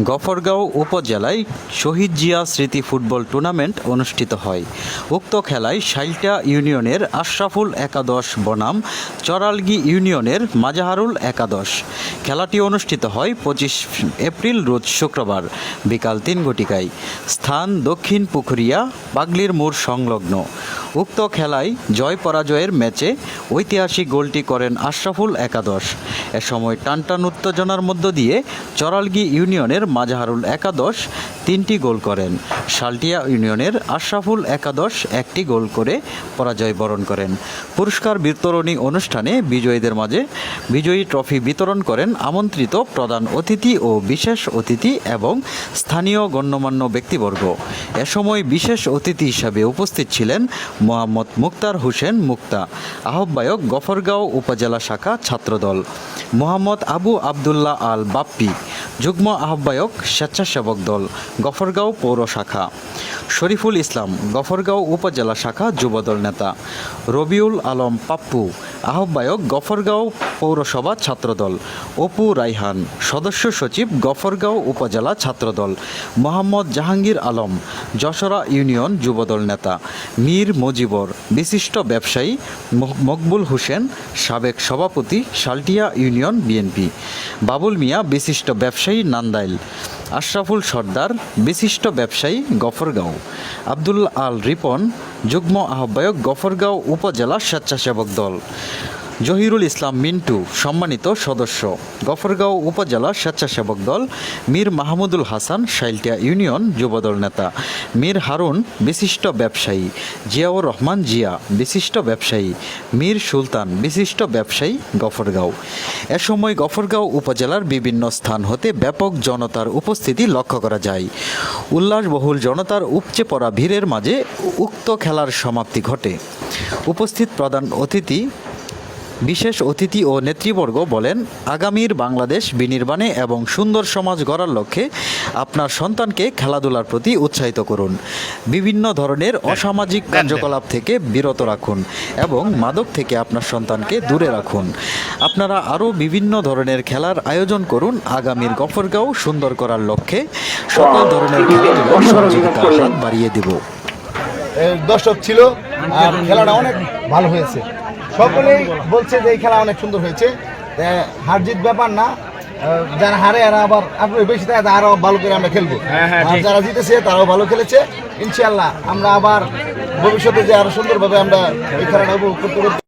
গফরগাঁও উপজেলায় শহীদ জিয়া স্মৃতি football tournament অনুষ্ঠিত হয়। উক্ত খেলায় সাইলটা ইউনিয়নের আশরাফুল একাদশ বনাম চরালগি ইউনিয়নের মাজাহারুল একাদশ। খেলাটি অনুষ্ঠিত হয় পঁচিশ এপ্রিল, রোজ শুক্রবার, বিকাল তিন ঘটিকায়। স্থান দক্ষিণ পুকুরিয়া পাগলির মোড় সংলগ্ন। উক্ত খেলায় জয় পরাজয়ের ম্যাচে ঐতিহাসিক গোলটি করেন আশরাফুল একাদশ। এ সময় টানটান উত্তেজনার মধ্য দিয়ে চরালগি ইউনিয়নের মাজাহারুল একাদশ তিনটি গোল করেন। শালটিয়া ইউনিয়নের আশরাফুল একাদশ একটি গোল করে পরাজয় বরণ করেন। পুরস্কার বিতরণী অনুষ্ঠানে বিজয়ীদের মাঝে বিজয়ী ট্রফি বিতরণ করেন আমন্ত্রিত প্রধান অতিথি ও বিশেষ অতিথি এবং স্থানীয় গণ্যমান্য ব্যক্তিবর্গ। এ সময় বিশেষ অতিথি হিসাবে উপস্থিত ছিলেন মোহাম্মদ মুক্তার হোসেন মুক্তা, আহ্বায়ক গফরগাঁও উপজেলা শাখা ছাত্রদল, মোহাম্মদ আবু আবদুল্লাহ আল বাপ্পি যুগ্ম আহ্বায়ক স্বেচ্ছাসেবক দল, গফরগাঁও পৌর শাখা। শরীফুল ইসলাম, গফরগাঁও উপজেলা শাখা যুবদল নেতা। রবিউল আলম পাপ্পু, আহ্বায়ক গফরগাঁও পৌরসভা ছাত্রদল। অপু রাইহান, সদস্য সচিব গফরগাঁও উপজেলা ছাত্রদল। মোহাম্মদ জাহাঙ্গীর আলম, যশোরা ইউনিয়ন যুবদল নেতা। মীর মজিবর, বিশিষ্ট ব্যবসায়ী মক- মকবুল হোসেন, সাবেক সভাপতি শালটিয়া ইউনিয়ন বিএনপি। বাবুল মিয়া, বিশিষ্ট ব্যবসায়ী নান্দাইল। আশরাফুল সর্দার বিশিষ্ট ব্যবসায়ী গফরগাঁও। আব্দুল আল রিপন যুগ্ম আহ্বায়ক গফরগাঁও উপজেলা স্বেচ্ছাসেবক দল। জহিরুল ইসলাম মিন্টু, সম্মানিত সদস্য। গফরগাঁও উপজেলা স্বেচ্ছাসেবক দল, মীর মাহমুদুল হাসান, শাইলটিয়া ইউনিয়ন যুবদল নেতা। মীর হারুন, বিশিষ্ট ব্যবসায়ী। জিয়াউর রহমান জিয়া, বিশিষ্ট ব্যবসায়ী। মীর সুলতান, বিশিষ্ট ব্যবসায়ী, গফরগাঁও। এ সময় গফরগাঁও উপজেলার বিভিন্ন স্থান হতে ব্যাপক জনতার উপস্থিতি লক্ষ্য করা যায়। উল্লাসবহুল জনতার উপচে পড়া ভিড়ের মাঝে উক্ত খেলার সমাপ্তি ঘটে। উপস্থিত প্রধান অতিথি বিশেষ অতিথি ও নেতৃবর্গ বলেন আগামীর বাংলাদেশ বিনির্মাণে এবং সুন্দর সমাজ গড়ার লক্ষ্যে আপনার সন্তানকে খেলাধুলার প্রতি উৎসাহিত করুন। বিভিন্ন ধরনের অসামাজিক কার্যকলাপ থেকে বিরত রাখুন এবং মাদক থেকে আপনার সন্তানকে দূরে রাখুন। আপনারা আরও বিভিন্ন ধরনের খেলার আয়োজন করুন আগামীর গফরগাঁও সুন্দর করার লক্ষ্যে সকল ধরনের খেলাধুলার সহযোগিতার হাত বাড়িয়ে দেব। দর্শক ছিল আর খেলাটা অনেক ভালো হয়েছে। সকলেই বলছে যে এই খেলা অনেক সুন্দর হয়েছে। হারজিত হার জিত ব্যাপার না। যারা হারে আর আবার আপনি বেশি থাকে আরও ভালো করে আমরা খেলব। আর যারা জিতেছে তারাও ভালো খেলেছে। ইনশাল্লাহ আমরা আবার ভবিষ্যতে যে আরও সুন্দরভাবে আমরা এই খেলাটা উপভোগ করতে